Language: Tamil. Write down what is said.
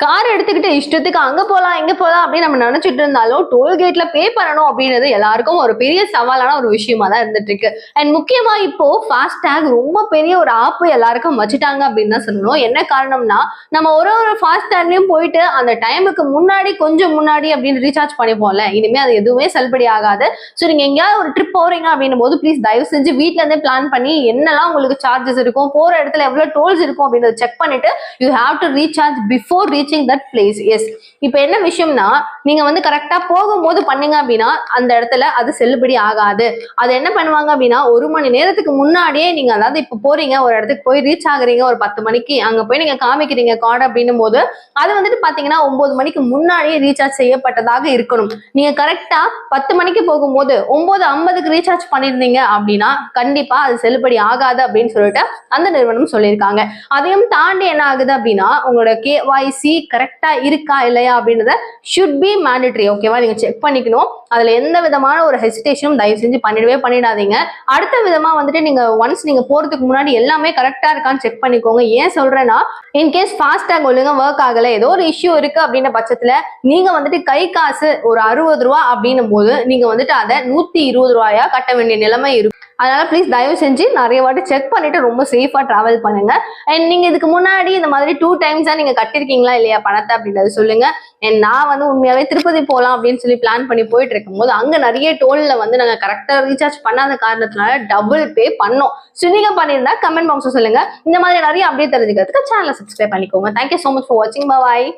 கார் எடுத்துக்கிட்டு இஷ்டத்துக்கு அங்க போலாம் இங்க போலாம் அப்படின்னு நம்ம நினைச்சிட்டு இருந்தாலும் டோல்கேட்ல பே பண்ணணும் அப்படின்றது எல்லாருக்கும் ஒரு பெரிய சவாலான ஒரு விஷயமா தான் இருந்துட்டு இருக்கு அண்ட் முக்கியமா இப்போ ஃபாஸ்டேக் ரொம்ப பெரிய ஒரு ஆப்பு எல்லாருக்கும் வச்சுட்டாங்க அப்படின்னு தான் சொல்லணும். என்ன காரணம்னா நம்ம ஒரு ஒரு ஃபாஸ்டேக்லயும் போயிட்டு அந்த டைமுக்கு முன்னாடி கொஞ்சம் முன்னாடி அப்படின்னு ரீசார்ஜ் பண்ணிப்போம்ல. இனிமே அது எதுவுமே செல்படி ஆகாது. ஸோ நீங்க எங்கேயாவது ஒரு ட்ரிப் போறீங்க அப்படின்னும் போது ப்ளீஸ் தயவு செஞ்சு வீட்ல இருந்தே பிளான் பண்ணி என்னெல்லாம் உங்களுக்கு சார்ஜஸ் இருக்கும் போற இடத்துல எவ்வளவு டோல்ஸ் இருக்கும் அப்படின்றத செக் பண்ணிட்டு you have to recharge before reach reaching that place yes இப்போ என்ன விஷயம்னா நீங்க வந்து கரெக்டா போகும்போது பண்ணீங்க அப்படின்னா அந்த இடத்துல அது செல்லுபடி ஆகாது. அது என்ன பண்ணுவாங்க அப்படின்னா ஒரு மணி நேரத்துக்கு முன்னாடியே நீங்க அதாவது இப்போ போறீங்க ஒரு இடத்துக்கு போய் ரீச் ஆகுறீங்க ஒரு பத்து மணிக்கு அங்க போய் நீங்க காமிக்கிறீங்க கார்டு அப்படின்னும் போது அது வந்துட்டு பாத்தீங்கன்னா ஒன்பது மணிக்கு முன்னாடியே ரீசார்ஜ் செய்யப்பட்டதாக இருக்கணும். நீங்க கரெக்டா பத்து மணிக்கு போகும்போது ஒன்பது ஐம்பதுக்கு ரீசார்ஜ் பண்ணியிருந்தீங்க அப்படின்னா கண்டிப்பா அது செல்லுபடி ஆகாது அப்படின்னு சொல்லிட்டு அந்த நிறுவனம் சொல்லியிருக்காங்க. அதையும் தாண்டி என்ன ஆகுது அப்படின்னா உங்களோட கேஒய்சி கரெக்டா இருக்கா இல்லையா அப்படின்றத ஷுட் பி மேண்டட்ரி ஓகேவா நீங்க செக் பண்ணிக்கணும். அதுல எந்த விதமான ஒரு ஹெசிடேஷனும் தயவு செஞ்சு பண்ணிடவே பண்ணிடாதீங்க. அடுத்த விதமா வந்துட்டு நீங்க ஒன்ஸ் நீங்க போறதுக்கு முன்னாடி எல்லாமே கரெக்டா இருக்கான்னு செக் பண்ணிக்கோங்க. ஏன் சொல்றேன்னா இன்கேஸ் ஃபாஸ்டாக் ஒழுங்கா ஒர்க் ஆகல ஏதோ ஒரு இஷ்யூ இருக்கு அப்படின்ற பட்சத்துல நீங்க வந்துட்டு கை காசு ஒரு அறுபது ரூபா அப்படின்னும் போது நீங்க வந்துட்டு அதை நூத்தி இருபது ரூபாயா கட்ட வேண்டிய நிலைமை இருக்கும் அதனால ப்ளீஸ் தயவு செஞ்சு நிறைய வாட்டி செக் பண்ணிட்டு ரொம்ப சேஃபா டிராவல் பண்ணுங்க. அண்ட் நீங்க இதுக்கு முன்னாடி இந்த மாதிரி டூ டைம்ஸா நீங்க கட்டிருக்கீங்களா இல்லையா பணத்தை அப்படின்றத சொல்லுங்க. அண்ட் நான் வந்து உண்மையாவே திருப்பதி போகலாம் அப்படின்னு சொல்லி பிளான் பண்ணி போயிட்டு இருக்கும்போது அங்க நிறைய டோல்ல வந்து நாங்க கரெக்டா ரீசார்ஜ் பண்ணாத காரணத்தினால டபுள் பே பண்ணோம். ஸோ நீங்க பண்ணியிருந்தா கமெண்ட் பாக்ஸ் சொல்லுங்க. இந்த மாதிரி நிறைய அப்டேட் தெரிஞ்சுக்கிறதுக்கு சேனலை சப்ஸ்கிரைப் பண்ணிக்கோங்க. தேங்க்யூ ஸோ மச் ஃபார் வாட்சிங் பாய்